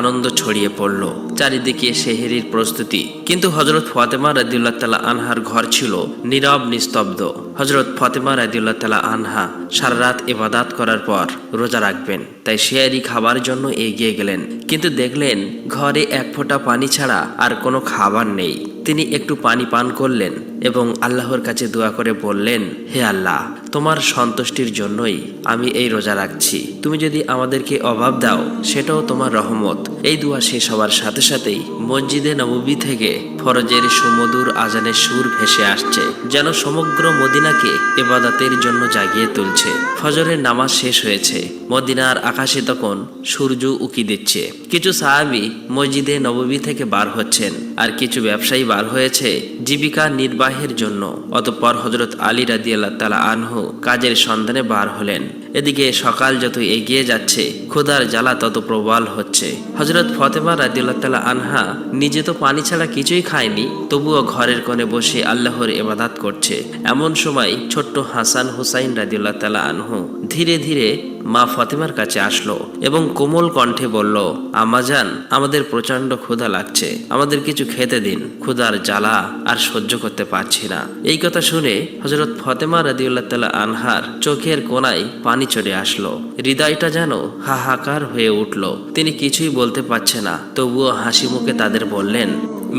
আনন্দ ছড়িয়ে পড়ল। চারিদিকে সেহেরির প্রস্তুতি। কিন্তু হজরত ফাতেমা রাদিউল্লাহ তালা আনহার ঘর ছিল নীরব, নিস্তব্ধ। হজরত ফাতেমা রাদিউল্লাহ তালা আনহা সারা রাত ইবাদাত করার পর রোজা রাখবেন। তাই শেয়ারি খাবার জন্য এগিয়ে গেলেন। কিন্তু দেখলেন ঘরে এক ফোঁটা পানি ছাড়া আর কোনো খাবার নেই। তিনি একটু পানি পান করলেন এবং আল্লাহর কাছে দোয়া করে বললেন, হে আল্লাহ তোমার সন্তুষ্টির জন্যই আমি এই রোজা রাখছি। তুমি যদি আমাদেরকে অভাব দাও, সেটাও তোমার রহমত। এই দোয়া শেষ হওয়ার সাথে সাথেই মসজিদে নববী থেকে ফরজের সুমধুর আজানের সুর ভেসে আসছে, যেন সমগ্র মদিনাকে এবাদাতের জন্য জাগিয়ে তুলছে। ফজরের নামাজ শেষ হয়েছে, মদিনার আকাশে তখন সূর্য উকি দিচ্ছে। কিছু সাহাবি মসজিদে নববী থেকে বার হচ্ছেন, আর কিছু ব্যবসায়ী বার হয়েছে জীবিকা নির্বাহের জন্য। অতঃপর হজরত আলী রাদিয়াল্লাহ তালা আনহু কাজের সন্ধানে বার হলেন। এদিকে সকাল যত এগিয়ে যাচ্ছে, ক্ষুধার জ্বালা তত প্রবল হচ্ছে। হজরত ফতেমা তালা আনহা নিজে তো পানি ছাড়া কিছুই খায়নি, তবুও ঘরের কোণে বসে আল্লাহর এবাদাত করছে। এমন সময় ছোট্ট হাসান হুসাইন রাদিউল্লাহ তালা আনহু ধীরে ধীরে মা ফতেমার কাছে আসলো এবং কোমল কণ্ঠে বলল আমাজান আমাদের প্রচণ্ড ক্ষুধা লাগছে। আমাদের কিছু খেতে দিন। ক্ষুধার জ্বালা আর সহ্য করতে পারছি না। এই কথা শুনে হজরত ফতেমা রাদিউল্লাহ তালা আনহার চোখের কোনায় পানি চড়ে আসলো। হৃদয়টা যেন হাহাকার হয়ে উঠল। তিনি কিছুই বলতে পারছে না। তবুও হাসি মুখে তাদের বললেন,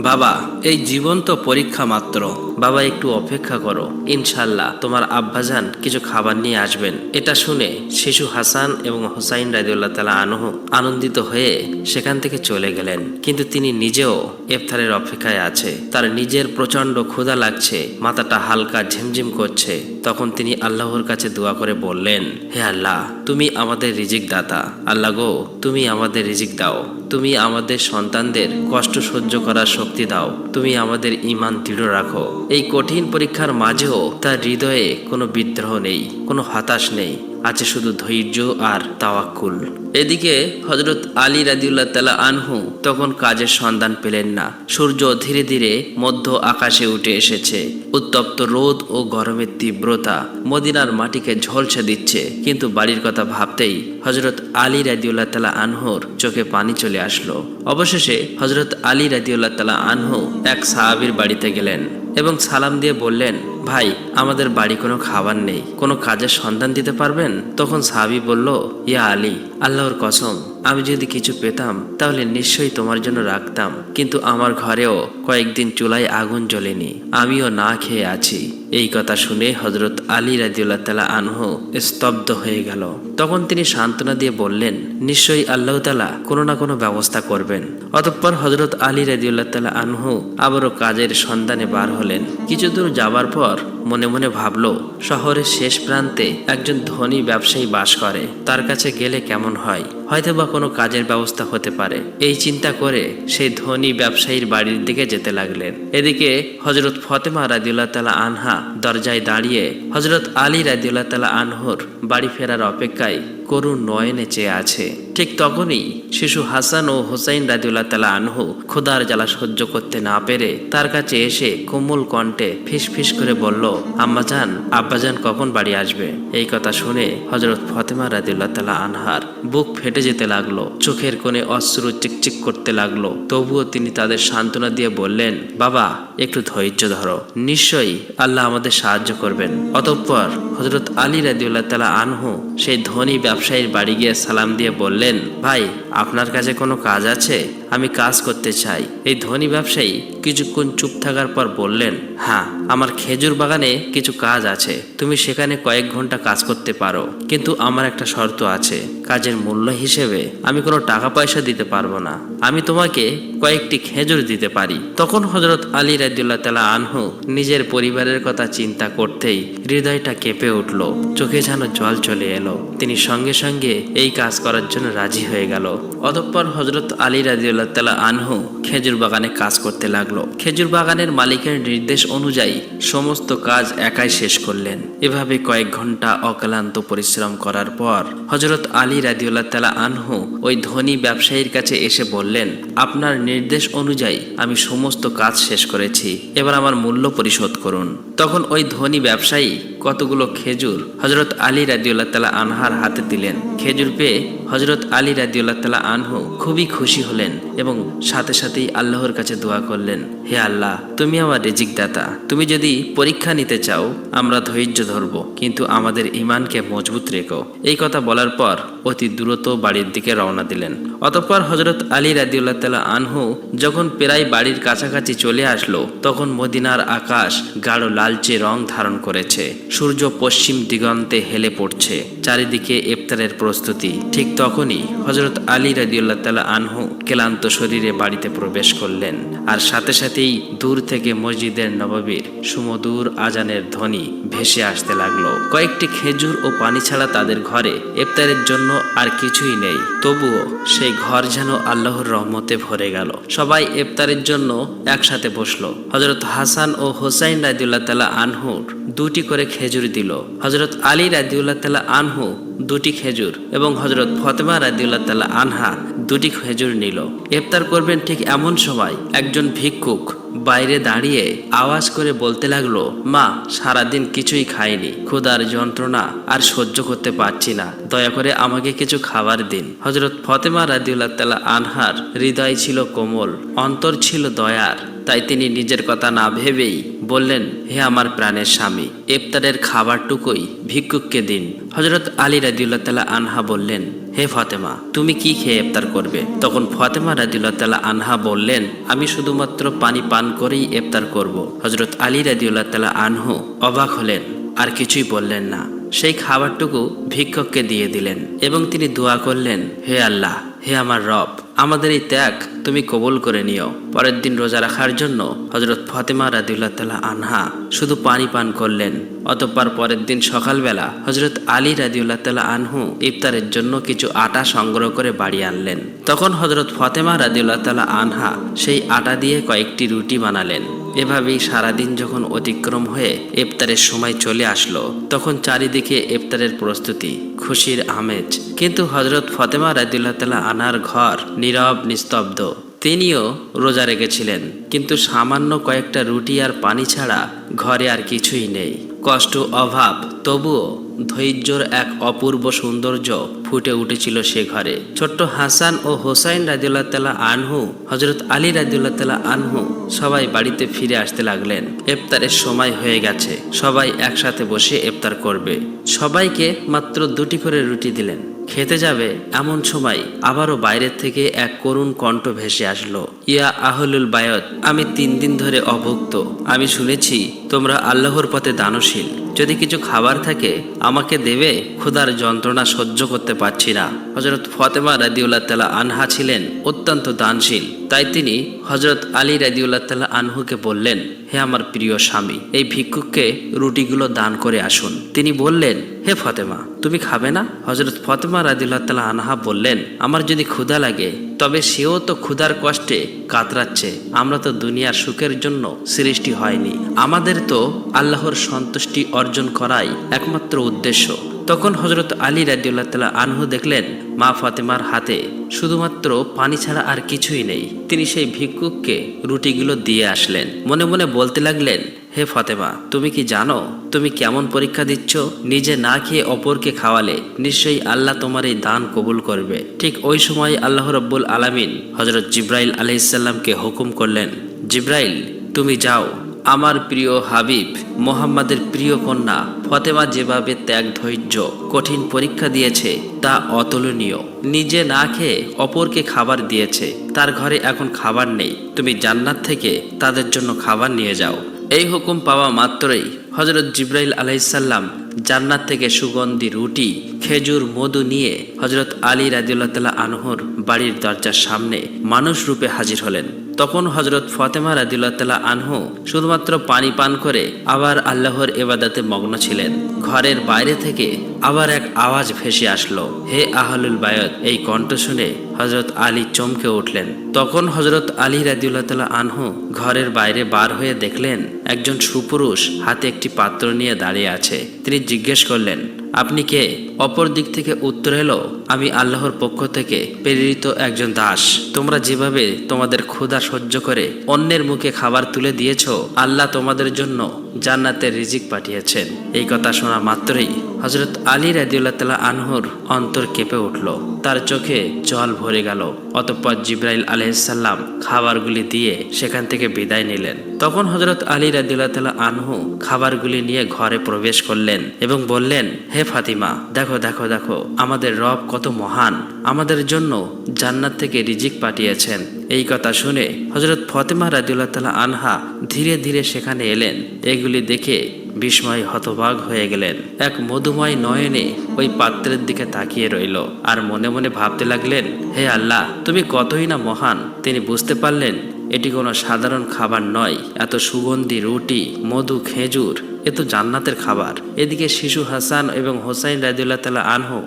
বাবা, এই জীবন্ত পরীক্ষা মাত্র। বাবা, একটু অপেক্ষা করো। ইনশাল্লাহ তোমার আব্বাজান কিছু খাবার নিয়ে আসবেন। এটা শুনে শিশু হাসান এবং হুসাইন রাজিউল্লাহ তালা আনহু আনন্দিত হয়ে সেখান থেকে চলে গেলেন। কিন্তু তিনি নিজেও এফতারের অপেক্ষায় আছে। তার নিজের প্রচণ্ড ক্ষুধা লাগছে, মাথাটা হালকা ঝিমঝিম করছে। তখন তিনি আল্লাহর কাছে দোয়া করে বললেন, হে আল্লাহ, তুমি আমাদের রিজিক দাতা আল্লাহ গো, তুমি আমাদের রিজিক দাও। তুমি আমাদের সন্তানদের কষ্ট সহ্য করার শক্তি দাও। তুমি আমাদের ইমান দৃঢ় রাখো। এই কঠিন পরীক্ষার মাঝেও তার হৃদয়ে কোনো বিদ্রোহ নেই, কোনো হতাশ নেই, আছে শুধু ধৈর্য আর তাওয়াক্কুল। এদিকে হজরত আলী রাদিউল্লাহ তালা আনহু তখন কাজের সন্ধান পেলেন না। সূর্য ধীরে ধীরে মধ্য আকাশে উঠে এসেছে। উত্তপ্ত রোদ ও গরমের তীব্রতা মদিনার মাটিকে ঝলসে দিচ্ছে। কিন্তু বাড়ির কথা ভাবতেই হজরত আলী রাদিউল্লাহ তালা আনহুর চোখে পানি চলে আসলো। অবশেষে হজরত আলী রাদিউল্লাহ তালা আনহু এক সাহাবির বাড়িতে গেলেন এবং সালাম দিয়ে বললেন, ভাই, আমাদের বাড়ি কোনো খাবার নেই। কোনো কাজের সন্ধান দিতে পারবেন? তখন সাহাবি বলল, ইয়া আলী আল্লাহর কসম, আমি যদি কিছু পেতাম, তাহলে নিশ্চয়ই তোমার জন্য রাখতাম। কিন্তু আমার ঘরেও কয়েকদিন চুলায় আগুন জ্বলেনি। আমিও না খেয়ে আছি। এই কথা শুনে হজরত আলী রাজিউল্লাহ তালা আনহু স্তব্ধ হয়ে গেল। তখন তিনি সান্ত্বনা দিয়ে বললেন, নিশ্চয়ই আল্লাহ তালা কোনো না কোনো ব্যবস্থা করবেন। অতঃপর হজরত আলী রাজিউল্লাহ তালা আনহু আবারও কাজের সন্ধানে বার হলেন। কিছু দূর যাবার পর মনে মনে ভাবল, শহরের শেষ প্রান্তে একজন ধনী ব্যবসায়ী বাস করে, তার কাছে গেলে কেমন হয়? হয়তো বা কোনো কাজের ব্যবস্থা হতে পারে। এই চিন্তা করে সেই ধনী ব্যবসায়ীর বাড়ির দিকে যেতে লাগলেন। এদিকে হজরত ফতেমা রাদিউল্লাহ তালা আনহা দরজায় দাঁড়িয়ে হজরত আলী রাদিউল্লাহ তালা আনহর বাড়ি ফেরার অপেক্ষায় করুণ নয়নে চেয়ে আছে। ঠিক তখনই শিশু হাসান ও হোসাইন রাদিউল্লাহ তালা আনহু ক্ষুধার জ্বালা সহ্য করতে না পেরে তার কাছে এসে কোমল কণ্ঠে ফিস ফিস করে বলল আম্মাজান আব্বাজান কখন বাড়ি আসবে? এই কথা শুনে হজরত ফতেমা রাদিউল্লাহ তালা আনহার বুক ফেটে যেতে লাগল, চোখের কোণে অশ্রু চিকচিক করতে লাগল। তবুও তিনি তাদের সান্ত্বনা দিয়ে বললেন, বাবা, একটু ধৈর্য ধরো। নিশ্চয়ই আল্লাহ আমাদের সাহায্য করবেন। অতঃপর হজরত আলী রাদিউল্লাহ তালা আনহু সেই ধনী ব্যবসায়ীর বাড়ি গিয়ে সালাম দিয়ে বললেন ভাই আপনার কাছে কোনো কাজ আছে? আমি কাজ করতে চাই। এই ধনী ব্যবসায়ী কিছুক্ষণ চুপ থাকার পর বললেন হ্যাঁ আমার খেজুর বাগানে কিছু কাজ আছে। তুমি সেখানে কয়েক ঘণ্টা কাজ করতে পারো। কিন্তু আমার একটা শর্ত আছে। কাজের মূল্য হিসেবে আমি কোনো টাকা পয়সা দিতে পারব না। আমি তোমাকে কয়েকটি খেজুর দিতে পারি। তখন হজরত আলী রাদিউল্লাহ তালা আনহু নিজের পরিবারের কথা চিন্তা করতেই হৃদয়টা কেঁপে উঠল। চোখে যেন জল চলে এলো। তিনি সঙ্গে সঙ্গে এই কাজ করার জন্য রাজি হয়ে গেল। অতঃপর হজরত আলী রাজিউল্লাহ তালা আনহু খেজুর বাগানে কাজ করতে লাগল। খেজুর বাগানের মালিকের নির্দেশ অনুযায়ী সমস্ত কাজ একাই শেষ করলেন। এভাবে কয়েক ঘণ্টা অক্লান্ত পরিশ্রম করার পর হজরত আলী রাজিউল্লাহ তালা আনহু ওই ধনী ব্যবসায়ীর কাছে এসে বললেন, আপনার নির্দেশ অনুযায়ী আমি সমস্ত কাজ শেষ করেছি, এবার আমার মূল্য পরিশোধ করুন। তখন ওই ধনী ব্যবসায়ী কতগুলো খেজুর হজরত আলী রাজিউল্লাহ তালা আনহার হাতে দিলেন। খেজুর পেয়ে হজরত আলী রাদিউল্লাহ তালা আনহু খুবই খুশি হলেন এবং সাথে সাথেই আল্লাহর কাছে দোয়া করলেন, হে আল্লাহ, তুমি আমার রিজিক দাতা তুমি যদি পরীক্ষা নিতে চাও, আমরা ধৈর্য ধরব, কিন্তু আমাদের ইমানকে মজবুত রেখো। এই কথা বলার পর অতি দ্রুত বাড়ির দিকে রওনা দিলেন। অতঃপর হজরত আলী রাদিউল্লাহ তালা আনহু যখন প্রায় বাড়ির কাছাকাছি চলে আসলো, তখন মদিনার আকাশ গাঢ় লালচে রং ধারণ করেছে। সূর্য পশ্চিম দিগন্তে হেলে পড়ছে। চারিদিকে ইফতারের প্রস্তুতি, ঠিক তখনই হজরত আলী রাজিউল্লাহ তালা আনহু ক্লান্ত শরীরে বাড়িতে প্রবেশ করলেন আর সাথে সাথেই দূর থেকে মসজিদের নবাবীর সুমধুর আজানের ধ্বনি ভেসে আসতে লাগল। কয়েকটি খেজুর ও পানি ছাড়া তাদের ঘরে ইফতারের জন্য আর কিছুই নেই। তবুও সেই ঘর যেন আল্লাহর রহমতে ভরে গেল। সবাই ইফতারের জন্য একসাথে বসল। হজরত হাসান ও হোসাইন রাদিউল্লাহ তালা আনহুর দুটি করে খেজুর দিল। হজরত আলী রাদিউল্লাহ তালা আনহু দুটি খেজুর এবং হজরত ফতেমা রাদিউল্লাহ তালা আনহা দুটি খেজুর নিল। ইফতার করবেন ঠিক এমন সময় একজন ভিক্ষুক বাইরে দাঁড়িয়ে আওয়াজ করে বলতে লাগল, মা, সারাদিন কিছুই খাইনি। ক্ষুধার যন্ত্রণা আর সহ্য করতে পারছি না। দয়া করে আমাকে কিছু খাবার দিন। হজরত ফতেমা রাদিউল্লাহ তালা আনহার হৃদয় ছিল কোমল, অন্তর ছিল দয়ার। তাই তিনি নিজের কথা না ভেবেই বললেন, হে আমার প্রাণের স্বামী, ইফতারের খাবারটুকুই ভিক্ষুককে দিন। হজরত আলী রাদিউল্লাহ তালা আনহা বললেন, হে ফতেমা, তুমি কি খেয়ে ইফতার করবে? তখন ফতেমা রাদিউল্লাহ তালা আনহা বললেন, আমি শুধুমাত্র পানি পান করেই ইফতার করব। হজরত আলী রাদিউল্লাহ তালা আনহু অবাক হলেন, আর কিছুই বললেন না। সেই খাবারটুকু ভিক্ষককে দিয়ে দিলেন এবং তিনি দোয়া করলেন, হে আল্লাহ, হে আমার রব আমাদের এই ত্যাগ তুমি কবুল করে নিও। পরের দিন রোজা রাখার জন্য হজরত ফতেমা রাদিউল্লাহ তালা আনহা শুধু পানি পান করলেন। অতঃপর পরের দিন সকালবেলা হজরত আলী রাদিউল্লাহ তালা আনহু ইফতারের জন্য কিছু আটা সংগ্রহ করে বাড়ি আনলেন। তখন হজরত ফতেমা রাদিউল্লাহ তালা আনহা সেই আটা দিয়ে কয়েকটি রুটি বানালেন। এভাবেই সারাদিন যখন অতিক্রম হয়ে ইফতারের সময় চলে আসলো, তখন চারিদিকে ইফতারের প্রস্তুতি, খুশির আমেজ। কিন্তু হজরত ফতেমা রাদিউল্লাহ তালা আনার ঘর নীরব, নিস্তব্ধ। তিনিও রোজা রেখেছিলেন, কিন্তু সামান্য কয়েকটা রুটি আর পানি ছাড়া ঘরে আর কিছুই নেই। কষ্ট, অভাব, তবুও ধৈর্যর এক অপূর্ব সৌন্দর্য ফুটে উঠেছিল সে ঘরে। ছোট্ট হাসান ও হোসাইন রাজিউল্লাহ তালা আনহু হজরত আলী রাজিউল্লাহ তালা আনহু সবাই বাড়িতে ফিরে আসতে লাগলেন। ইফতারের সময় হয়ে গেছে, সবাই একসাথে বসে ইফতার করবে। সবাইকে মাত্র দুটি করে রুটি দিলেন। খেতে যাবে এমন সময় আবারও বাইরের থেকে এক করুণ কণ্ঠ ভেসে আসলো, ইয়া আহলুল বায়ত, আমি তিন দিন ধরে অভুক্ত। আমি শুনেছি তোমরা আল্লাহর পথে দানশীল। যদি কিছু খাবার থাকে, আমাকে দেবে, ক্ষুধার যন্ত্রণা সহ্য করতে পারছি না। হজরত ফতেমা রাদিউল্লাহ তালা আনহা ছিলেন অত্যন্ত দানশীল। তাই তিনি হজরত আলী রাদিউল্লাহ তালা আনহুকে বললেন, হে আমার প্রিয় স্বামী, এই ভিক্ষুককে রুটিগুলো দান করে আসুন। তিনি বললেন, হে ফতেমা, তুমি খাবে না? হজরত ফতেমা রাদিউল্লাহ তালা আনহা বললেন, আমার যদি ক্ষুধা লাগে, তবে সেও তো ক্ষুধার কষ্টে কাতরাচ্ছে। আমরা তো দুনিয়ার সুখের জন্য সৃষ্টি হয়নি। আমাদের তো আল্লাহর সন্তুষ্টি অর্জন করাই একমাত্র উদ্দেশ্য। তখন হজরত আলী রাদিউল্লাহ তালা আনহু দেখলেন মা ফাতেমার হাতে। শুধুমাত্র পানি ছাড়া আর কিছুই নেই। তিনি সেই ভিক্ষুককে রুটিগুলো দিয়ে আসলেন। মনে মনে বলতে লাগলেন, হে ফতেমা, তুমি কি জানো? তুমি কেমন পরীক্ষা দিচ্ছ? নিজে না খেয়ে অপরকে খাওয়ালে নিশ্চয়ই আল্লাহ তোমার এই দান কবুল করবে। ঠিক ওই সময় আল্লাহ রব্বুল আলামিন হজরত জিব্রাইল আলহিসাল্লামকে হুকুম করলেন, জিব্রাইল, তুমি যাও। আমার প্রিয় হাবিব, মোহাম্মদের প্রিয় কন্যা ফতেমা যেভাবে ত্যাগ, ধৈর্য, কঠিন পরীক্ষা দিয়েছে, তা অতুলনীয়। নিজে না খেয়ে অপরকে খাবার দিয়েছে। তার ঘরে এখন খাবার নেই। তুমি জান্নাত থেকে তাদের জন্য খাবার নিয়ে যাও। এই হুকুম পাওয়া মাত্রই হজরত জিব্রাইল আলাইসাল্লাম জান্নাত থেকে সুগন্ধি, রুটি, খেজুর, মধু নিয়ে হজরত আলী রাজিউল্লাহ আনহর বাড়ির দরজার সামনে মানুষ রূপে হাজির হলেন। তখন হজরত ফতেমা রাদিউল্লাহ তালা আনহু শুধুমাত্র পানি পান করে আবার আল্লাহর এবাদাতে মগ্ন ছিলেন। ঘরের বাইরে থেকে আবার এক আওয়াজ ভেসে আসলো। হে আহলুল বায়ত, এই কণ্ঠ শুনে হজরত আলী চমকে উঠলেন। তখন হজরত আলী রাদিউল্লাহ আনহু ঘরের বাইরে বার হয়ে দেখলেন, একজন সুপুরুষ হাতে একটি পাত্র নিয়ে দাঁড়িয়ে আছে। তিনি জিজ্ঞেস করলেন, আপনি কে? অপর দিক থেকে উত্তর এলো, আমি আল্লাহর পক্ষ থেকে প্রেরিত একজন দাস। তোমরা যেভাবে তোমাদের ক্ষুধা সহ্য করে অন্যের মুখে খাবার তুলে দিয়েছ, আল্লাহ তোমাদের জন্য জান্নাতের রিজিক পাঠিয়েছেন। এই কথা শোনা মাত্রই হজরত আলী রাদিউল্লাহ আনহুর অন্তর কেঁপে উঠল। তার চোখে জল ভরে গেল। অতঃপর জিব্রাইল আলহিসাল্লাম খাবারগুলি দিয়ে সেখান থেকে বিদায় নিলেন। তখন হজরত আলী রাদিউল্লাহ আনহু খাবারগুলি নিয়ে ঘরে প্রবেশ করলেন এবং বললেন, হে ফাতিমা দেখো দেখো দেখো, আমাদের রব কত মহান। আমাদের জন্য জান্নাত থেকে রিজিক পাঠিয়েছেন। এই কথা শুনে হজরত ফতেমা রাদিউল্লাহ তালা আনহা ধীরে ধীরে সেখানে এলেন। এগুলি দেখে বিস্ময় হতবাগ হয়ে গেলেন। এক মধুময় নয়নে ওই পাত্রের দিকে তাকিয়ে রইল। আর মনে মনে ভাবতে লাগলেন, হে আল্লাহ, তুমি কতই না মহান। তিনি বুঝতে পারলেন, এটি কোনো সাধারণ খাবার নয়। এত সুগন্ধি, রুটি, মধু, খেজুর এ তো জান্নাতের খাবার। এদিকে শিশু হাসান এবং হোসাইন রাজিউল্লাহ তালা আনহু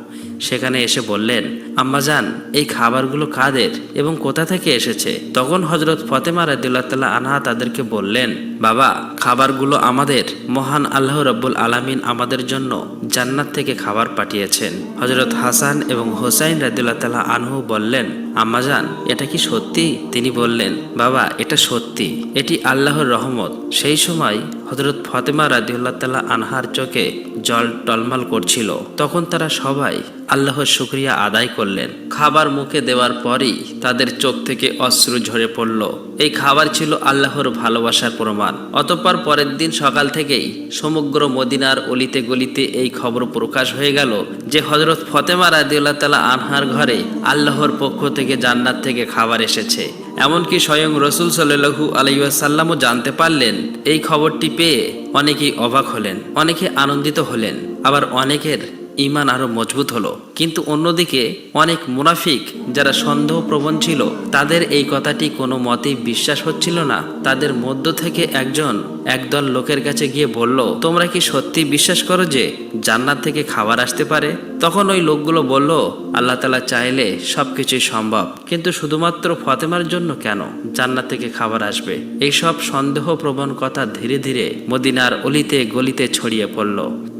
সেখানে এসে বললেন আম্মাজান এই খাবারগুলো কাদের এবং কোথা থেকে এসেছে? তখন হজরত ফতেমা রাজিউল্লাহ তালা আনহা তাদেরকে বললেন, বাবা, খাবারগুলো আমাদের, মহান আল্লাহ রব্বুল আলামিন আমাদের জন্য জান্নাত থেকে খাবার পাঠিয়েছেন। হজরত হাসান এবং হোসাইন রাদিল্লাহ তালা আনহু বললেন আম্মাজান এটা কি সত্যি? তিনি বললেন, বাবা, এটা সত্যি, এটি আল্লাহর রহমত। সেই সময় হজরত ফতেমা রাদিউল্লাহ তালা আনহার চোখে জল টলমাল করছিল। তখন তারা সবাই আল্লাহর শুক্রিয়া আদায় করলেন। খাবার মুখে দেওয়ার পরই তাদের চোখ থেকে অশ্রু ঝরে পড়ল। এই খাবার ছিল আল্লাহর ভালোবাসার প্রমাণ। অতঃপর পরের দিন সকাল থেকেই সমগ্র মদিনার অলিতে গলিতে এই খবর প্রকাশ হয়ে গেল যে হজরত ফতেমা রাদিউল্লাহ তালা আনহার ঘরে আল্লাহর পক্ষ থেকে জান্নাত থেকে খাবার এসেছে। এমনকি স্বয়ং রসুল সাল্লু আলাইসাল্লামও জানতে পারলেন, এই খবরটি পেয়ে অনেকেই অবাক হলেন, অনেকে আনন্দিত হলেন, আবার অনেকের ইমান আরও মজবুত হলো। কিন্তু অন্যদিকে অনেক মুনাফিক যারা সন্দেহ প্রবণ ছিল, তাদের এই কথাটি কোনো মতেই বিশ্বাস হচ্ছিল না। তাদের মধ্য থেকে একজন একদল লোকের কাছে গিয়ে বলল, তোমরা কি সত্যি বিশ্বাস করো যে জান্নাত থেকে খাবার আসতে পারে? তখন ওই লোকগুলো বলল, আল্লাহ তালা চাইলে সবকিছুই সম্ভব, কিন্তু শুধুমাত্র ফতেমার জন্য কেন জান্নাত থেকে খাবার আসবে? এইসব সন্দেহপ্রবণ কথা ধীরে ধীরে মদিনার অলিতে গলিতে ছড়িয়ে পড়ল।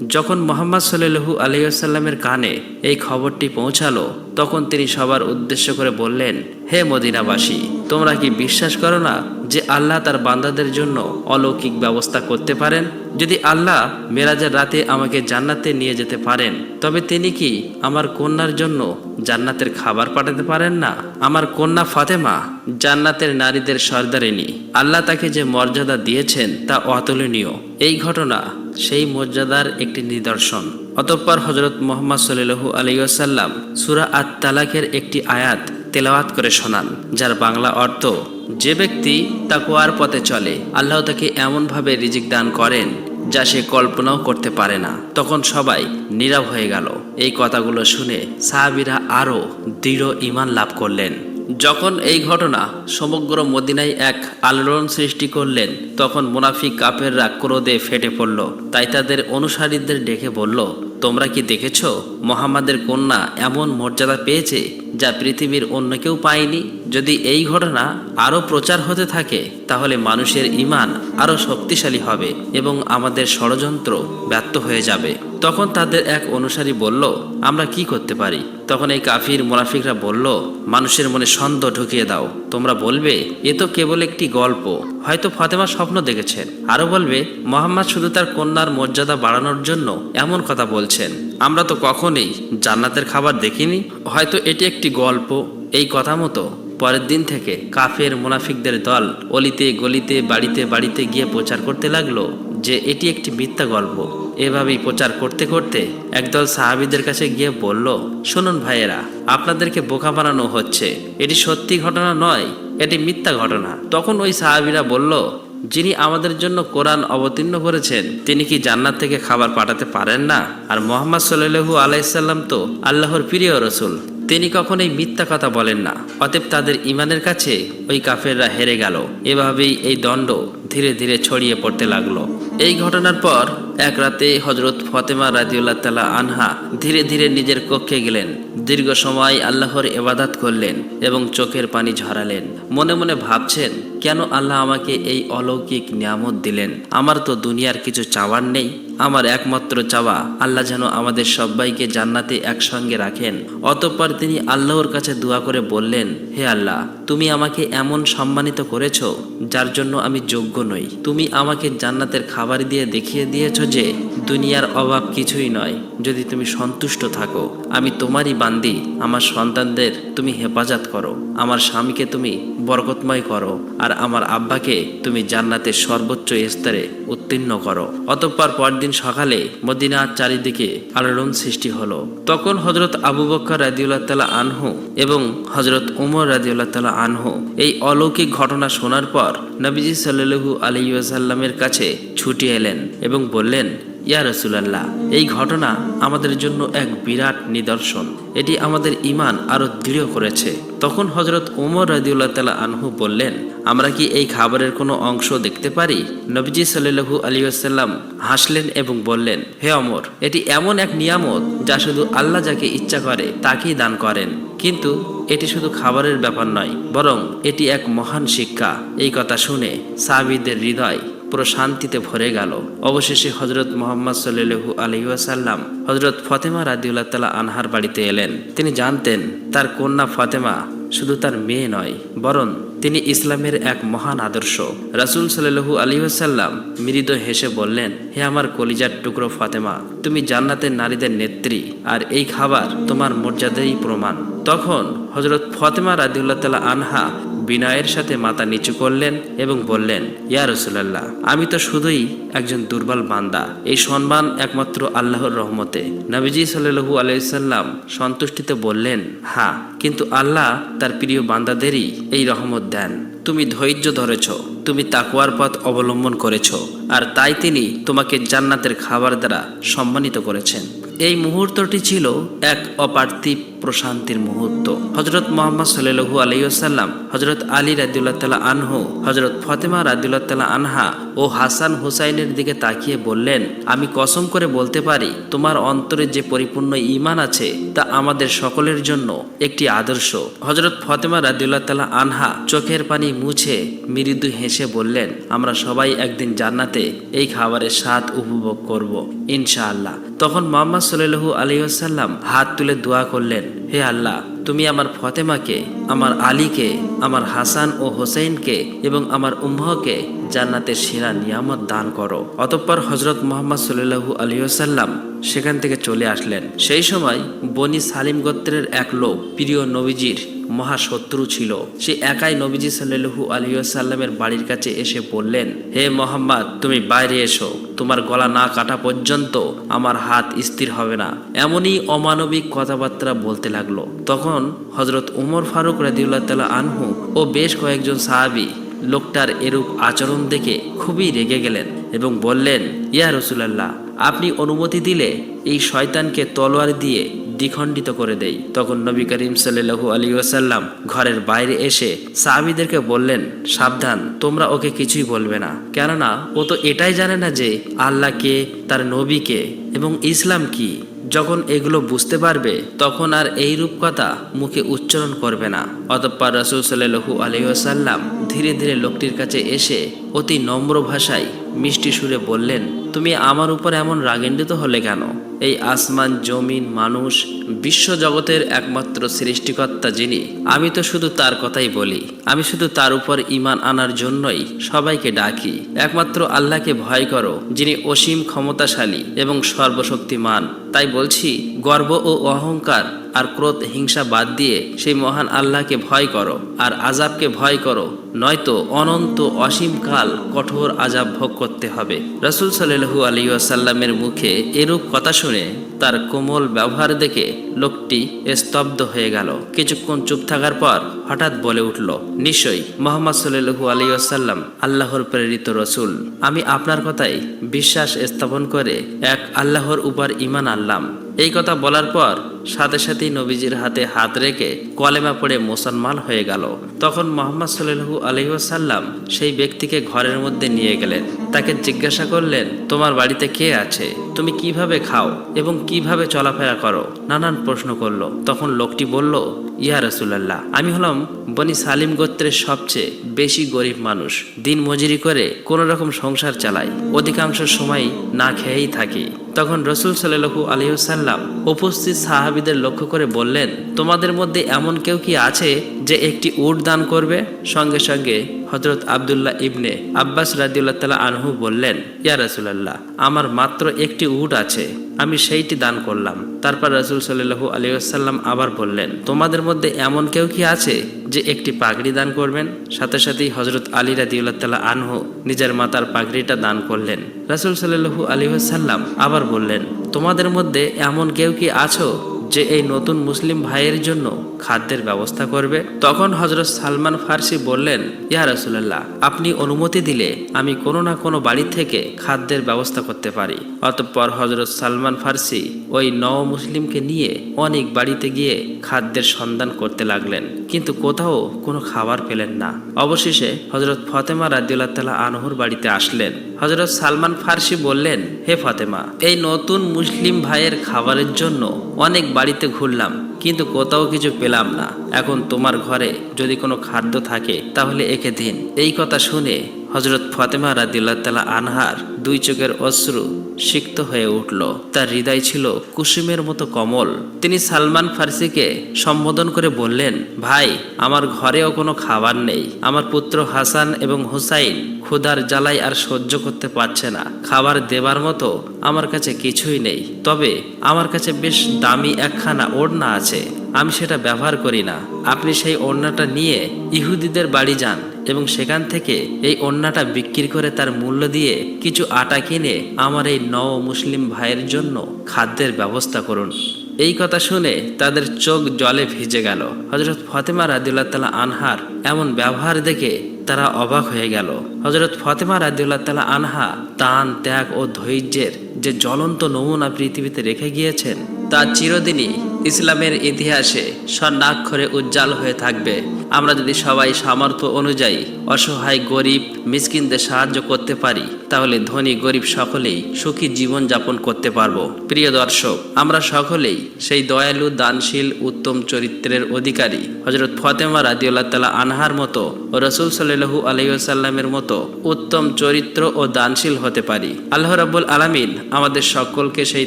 যখন মোহাম্মদ সাল্লু আলাইসাল্লামের কানে এই খবরটি পৌঁছালো তখন তিনি সবার উদ্দেশ্য করে বললেন, হে মদিনাবাসী, তোমরা কি বিশ্বাস করো না যে আল্লাহ তার বান্দাদের জন্য অলৌকিক ব্যবস্থা করতে পারেন? যদি আল্লাহ মেরাজের রাতে আমাকে জান্নাতে নিয়ে যেতে পারেন, তবে তিনি কি আমার কন্যার জন্য জান্নাতের খাবার পাঠাতে পারেন না? আমার কন্যা ফাতেমা জান্নাতের নারীদের সর্দারিনী, আল্লাহ তাকে যে মর্যাদা দিয়েছেন তা অতুলনীয়। এই ঘটনা সেই মর্যাদার একটি নিদর্শন। অতঃপর হজরত মোহাম্মদ সাল্লু আলাইসাল্লাম সুরা আত তালাকের একটি আয়াত তেলাওয়াত করে শোনান, যার বাংলা অর্থ, যে ব্যক্তি তাকুয়ার পথে চলে, আল্লাহ তাকে এমনভাবে রিজিক দান করেন যা সে কল্পনাও করতে পারে না। তখন সবাই নীরব হয়ে গেল। এই কথাগুলো শুনে সাহাবিরা আরও দৃঢ় ইমান লাভ করলেন। যখন এই ঘটনা সমগ্র মদিনায় এক আলোড়ন সৃষ্টি করলেন, তখন মুনাফিক কাপেররা ক্রোধে ফেটে পড়ল। তাই তাদের অনুসারীদের ডেকে বলল তোমরা কি দেখেছ? মোহাম্মদের কন্যা এমন মর্যাদা পেয়েছে যা পৃথিবীর অন্য কেউ পায়নি? যদি এই ঘটনা আরও প্রচার হতে থাকে, তাহলে মানুষের ইমান আরও শক্তিশালী হবে এবং আমাদের ষড়যন্ত্র ব্যর্থ হয়ে যাবে। তখন তাদের এক অনুসারী বলল, আমরা কি করতে পারি? তখন এই কাফির মুনাফিকরা বলল, মানুষের মনে সন্দেহ ঢুকিয়ে দাও। তোমরা বলবে, এ তো কেবল একটি গল্প হয়তো ফাতেমা স্বপ্ন দেখেছেন আরও বলবে, মোহাম্মদ শুধু তার কন্যার মর্যাদা বাড়ানোর জন্য এমন কথা বলছেন। আমরা তো কখনোই জান্নাতের খাবার দেখিনি। হয়তো এটি একটি গল্প। এই কথা মতো পরের দিন থেকে কাফের মুনাফিকদের দল অলিতে, গলিতে, বাড়িতে বাড়িতে গিয়ে প্রচার করতে লাগল যে এটি একটি মিথ্যা গল্প। এভাবেই প্রচার করতে করতে একদল সাহাবিদের কাছে গিয়ে বলল, শুনুন ভাইয়েরা, আপনাদেরকে বোকা বানানো হচ্ছে। এটি সত্যি ঘটনা নয় এটি মিথ্যা ঘটনা। তখন ওই সাহাবিরা বলল, যিনি আমাদের জন্য কোরআন অবতীর্ণ করেছেন, তিনি কি জান্নাত থেকে খাবার পাঠাতে পারেন না? আর মোহাম্মদ সাল্লু আলাইসাল্লাম তো আল্লাহর প্রিয় রসুল। তিনি কখনোই মিথ্যা কথা বলেন না। অতএব তাদের ইমানের কাছে ওই কাফেররা হেরে গেল। এভাবেই এই দণ্ড ধীরে ধীরে ছড়িয়ে পড়তে লাগল। এই ঘটনার পর এক রাতে হজরত ফতেমা রাজিউল্লাহ তালা আনহা ধীরে ধীরে নিজের কক্ষে গেলেন। দীর্ঘ সময় আল্লাহর এবাদাত করলেন এবং চোখের পানি ঝরালেন। মনে মনে ভাবছেন, কেন আল্লাহ আমাকে এই অলৌকিক নিয়ামত দিলেন? আমার তো দুনিয়ার কিছু চাওয়ার নেই। আমার একমাত্র চাওয়া, আল্লাহ যেন আমাদের সবাইকে জান্নাতে একসঙ্গে রাখেন। অতঃপর তিনি আল্লাহর কাছে দোয়া করে বললেন, হে আল্লাহ, তুমি আমাকে এমন সম্মানিত করেছ, যার জন্য আমি যোগ্য নই। তুমি আমাকে জান্নাতের খাবার দিয়ে দেখিয়ে দিয়েছ যে দুনিয়ার অভাব কিছুই নয়। যদি তুমি সন্তুষ্ট থাকো, আমি তোমারই বান্দি, আমার সন্তানদের তুমি হেফাজত করো, আমার স্বামীকে তুমি বরকতময় করো, আর আমার আব্বাকে তুমি জান্নাতের সর্বোচ্চ স্তরে উত্তীর্ণ করো। অতঃপর পরদিন সকালে মদিনার চারিদিকে আলোড়ন সৃষ্টি হলো। তখন হজরত আবু বক্কর রাদিউল্লাহ তালা আনহু এবং হজরত উমর রাদিউল্লাহ তালা আনহু এই অলৌকিক ঘটনা শোনার পর নবীজি সাল্লু আলিউসাল্লামের কাছে ছুটি এলেন এবং বললেন, ইয়া রসুলাল্লাহ, এই ঘটনা আমাদের জন্য এক বিরাট নিদর্শন। এটি আমাদের ইমান আরও দৃঢ় করেছে। তখন হজরত উমর রাদিউল্লাহ তালা আনহু বললেন, আমরা কি এই খাবারের কোনো অংশ দেখতে পারি? নবীজি সাল্লু আলিয়াল্লাম হাসলেন এবং বললেন, হে অমর, এটি এমন এক নিয়ামত যা শুধু আল্লাহ যাকে ইচ্ছা করে, তাকেই দান করেন। কিন্তু এটি শুধু খাবারের ব্যাপার নয়, বরং এটি এক মহান শিক্ষা। এই কথা শুনে সাবিদের হৃদয় পুরো শান্তিতে ভরে গেল। অবশেষে হজরত মোহাম্মদ সাল্লু আলহিউসাল্লাম হজরত ফতেমা রাদিউল্লাহ তালা আনহার বাড়িতে এলেন। তিনি জানতেন, তার কন্যা ফতেমা শুধু তার মেয়ে নয়, বরং তিনি ইসলামের এক মহান আদর্শ। রাসুল সাল্লু আলহিহাসাল্লাম মৃদু হেসে বললেন, হে আমার কলিজার টুকরো ফাতেমা, তুমি জান্নাতের নারীদের নেত্রী, আর এই খাবার তোমার মর্যাদাই প্রমাণ। তখন হজরত ফতেমা রাদিউল্লাহ তালা আনহা বিনয়ের সাথে মাথা নিচু করলেন এবং বললেন, ইয়া রসুলাল্লাহ, আমি তো শুধুই একজন দুর্বল বান্দা। এই সম্মান একমাত্র আল্লাহর রহমতে। নবীজি সাল্লু আলাইসাল্লাম সন্তুষ্টিতে বললেন হ্যাঁ কিন্তু আল্লাহ তার প্রিয় বান্দাদেরই এই রহমত দেন। তুমি ধৈর্য ধরেছ। তুমি তাকুয়ার পথ অবলম্বন করেছ, আর তাই তিনি তোমাকে জান্নাতের খাবার দ্বারা সম্মানিত করেছেন। এই মুহূর্তটি ছিল এক অপার্থিব প্রশান্তির মুহূর্ত। হজরত মোহাম্মদ সাল্লু আলাইসাল্লাম হজরত আলী রাদিউল্লাহ তালা আনহু হজরত ফতেমা রাদিউল্লাহ তালা আনহা ও হাসান হুসাইনের দিকে তাকিয়ে বললেন, আমি কসম করে বলতে পারি, তোমার অন্তরে যে পরিপূর্ণ ইমান আছে, তা আমাদের সকলের জন্য একটি আদর্শ। হজরত ফতেমা রাদিউল্লাহ তালা আনহা চোখের পানি মুছে মৃদু হেসে বললেন, আমরা সবাই একদিন জান্নাতে এই খাবারের স্বাদ উপভোগ করব, ইনশাআল্লাহ। তখন মোহাম্মদ সাল্লু আলিয়াল্লাম হাত তুলে দোয়া করলেন, হে আল্লাহ, তুমি আমার ফতেমাকে, আমার আলীকে, আমার হাসান ও হোসেনকে এবং আমার উম্মহকে জান্নাতের সেরা নিয়ামত দান করো। অতঃপর হজরত মোহাম্মদ সাল্লু আলিয়াল্লাম সেখান থেকে চলে আসলেন। সেই সময় বনি সালিম গোত্রের এক লোক, প্রিয় নবীজির মহাশত্রু ছিল। সে একাই নবীজি সাল্লু আলিয়াল্লামের বাড়ির কাছে এসে বললেন, হে মোহাম্মদ, তুমি বাইরে এসো। তোমার গলা না কাটা পর্যন্ত আমার হাত স্থির হবে না। এমনই অমানবিক কথাবার্তা বলতে লাগল। তখন হজরত উমর ফারুক রাদিউল্লাহ তালা আনহু ও বেশ কয়েকজন সাহাবি লোকটার এরূপ আচরণ দেখে খুবই রেগে গেলেন এবং বললেন, ইয়া রসুলাল্লাহ, আপনি অনুমতি দিলে এই শয়তানকে তলোয়ার দিয়ে দ্বিখণ্ডিত করে দেই। তখন নবী করিম সাল্লু আলী ওসাল্লাম ঘরের বাইরে এসে সাহাবিদেরকে বললেন, সাবধান, তোমরা ওকে কিছুই বলবে না। কেননা ও তো এটাই জানে না যে আল্লাহকে তার নবীকে এবং ইসলাম কি। যখন এগুলো বুঝতে পারবে, তখন আর এই রূপকথা মুখে উচ্চারণ করবে না। অতঃপর রসুল সাল্লু আলহিহাসাল্লাম ধীরে ধীরে লোকটির কাছে এসে অতি নম্র ভাষায় মিষ্টি সুরে বললেন, তুমি আমার উপর এমন রাগেন্ডিত হলে কেন? এই আসমান জমিন মানুষ বিশ্ব জগতের একমাত্র সৃষ্টিকর্তা যিনি। আমি তো শুধু তার কথাই বলি। আমি শুধু তার উপর ইমান আনার জন্যই সবাইকে ডাকি। একমাত্র আল্লাহকে ভয় করো, যিনি অসীম ক্ষমতাশালী এবং সর্বশক্তিমান। তাই বলছি, গর্ব ও অহংকার আর ক্রোধ হিংসা বাদ দিয়ে সেই মহান আল্লাহকে ভয় করো আর আজাবকে ভয় করো। নয়তো অনন্ত অসীম কাল কঠোর আজাব ভোগ করতে হবে। রসুল সাল্লু আলী আসাল্লামের মুখে এরূপ কথা শুনে sobre তার কোমল ব্যবহার দেখে লোকটি স্তব্ধ হয়ে গেল। কিছুক্ষণ চুপ থাকার পর হঠাৎ বলে উঠল, নিশ্চয়ই মোহাম্মদ সাল্লু আলী আসাল্লাম আল্লাহর প্রেরিত রসুল। আমি আপনার কথাই বিশ্বাস স্থাপন করে এক আল্লাহর উপর ইমান আনলাম। এই কথা বলার পর সাথে সাথেই নবীজির হাতে হাত রেখে কলেমা পড়ে মুসলমান হয়ে গেল। তখন মোহাম্মদ সাল্লু আলহিহাসাল্লাম সেই ব্যক্তিকে ঘরের মধ্যে নিয়ে গেলেন। তাকে জিজ্ঞাসা করলেন, তোমার বাড়িতে কে আছে? তুমি কীভাবে খাও? এবং কীভাবে চলাফেরা করো? নানান প্রশ্ন করল। তখন লোকটি বলল, ইয়া রসুলাল্লাহ, আমি হলাম বনি সালিম গোত্রের সবচেয়ে বেশি গরিব মানুষ। দিন মজুরি করে কোনো রকম সংসার চালাই। অধিকাংশ সময় না খেয়েই থাকি। তখন রসুল সাল্লু আলহিসাল্লাম উপস্থিত সাহাবিদের লক্ষ্য করে বললেন, তোমাদের মধ্যে এমন কেউ কি আছে যে একটি উট দান করবে? সঙ্গে সঙ্গে হজরত আবদুল্লাহ ইবনে আব্বাস রাদিউল্লাহ তালা আনহু বললেন, ইয়া রাসুলাল্লাহ, আমার মাত্র একটি উট আছে, আমি সেইটি দান করলাম। তারপর রাসুল সাল্লু আলিয়াল্লাম আবার বললেন, তোমাদের মধ্যে এমন কেউ কি আছে যে একটি পাগড়ি দান করবেন? সাথে সাথেই হজরত আলী রাদিউল্লাহ তালা আনহু নিজের মাতার পাগড়িটা দান করলেন। রাসুল সাল্লু আলিহাসাল্লাম আবার বললেন, তোমাদের মধ্যে এমন কেউ কি আছো যে এই নতুন মুসলিম ভাইয়ের জন্য খাদ্যের ব্যবস্থা করবে। তখন হজরত সালমান ফার্সি বললেন, ইয়া রাসুলাল্লাহ, আপনি অনুমতি দিলে আমি কোনো না কোনো বাড়ি থেকে খাদ্যের ব্যবস্থা করতে পারি। অতঃপর হজরত সালমান ফার্সি ওই নও মুসলিমকে নিয়ে অনেক বাড়িতে গিয়ে খাদ্যের সন্ধান করতে লাগলেন। কিন্তু কোথাও কোনো খাবার পেলেন না। অবশেষে হজরত ফতেমা রাদিউল্লাহ তালা আনহুর বাড়িতে আসলেন। হজরত সালমান ফার্সি বললেন, হে ফতেমা, এই নতুন মুসলিম ভাইয়ের খাবারের জন্য অনেক বাড়িতে ঘুরলাম। কিন্তু কোথাও কিছু পেলাম না। এখন তোমার ঘরে যদি কোনো খাদ্য থাকে, তাহলে একে দিন। এই কথা শুনে হজরত ফাতেমা রাদিউল্লাহ তালা আনহার দুই চোখের অশ্রু সিক্ত হয়ে উঠল। তার হৃদয় ছিল কুসুমের মতো কমল। তিনি সালমান ফার্সিকে সম্বোধন করে বললেন, ভাই, আমার ঘরেও কোনো খাবার নেই। আমার পুত্র হাসান এবং হুসাইন ক্ষুধার জ্বালাই আর সহ্য করতে পারছে না। খাবার দেবার মতো আমার কাছে কিছুই নেই। তবে আমার কাছে বেশ দামি একখানা ওড়না আছে। আমি সেটা ব্যবহার করি না। আপনি সেই ওড়নাটা নিয়ে ইহুদিদের বাড়ি যান এবং সেখান থেকে এই ওড়নাটা বিক্রি করে তার মূল্য দিয়ে কিছু আটা কিনে আমার এই নও মুসলিম ভাইয়ের জন্য খাদ্যের ব্যবস্থা করুন। এই কথা শুনে তাদের চোখ জলে ভিজে গেল। হজরত ফতেমা রাদিউল্লাহ তালা আনহার এমন ব্যবহার দেখে তারা অবাক হয়ে গেল। হজরত ফতেমা রাদিউল্লাহ তালা আনহা তান ত্যাগ ও ধৈর্যের যে জ্বলন্ত নমুনা পৃথিবীতে রেখে গিয়েছেন তা চিরদিনই ইসলামের ইতিহাসে স্বর্ণাক্ষরে উজ্জ্বল হয়ে থাকবে। আমরা যদি সবাই সামর্থ্য অনুযায়ী অসহায় গরিব মিসকিনদের সাহায্য করতে পারি, তাহলে ধনী গরিব সকলেই সুখী জীবন যাপন করতে পারব। প্রিয় দর্শক, আমরা সকলেই সেই দয়ালু, দানশীল, উত্তম চরিত্রের অধিকারী। হজরত ফতেমা রাদিউল্লাহ তালা আনহার মতো ও রসুল সাল্লু আলহিসাল্লামের মতো উত্তম চরিত্র ও দানশীল হতে পারি। আল্লাহ রাবুল আলামিন আমাদের সকলকে সেই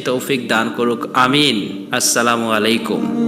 তৌফিক দান করুক। আমিন। আসসালামু আলাইকুম।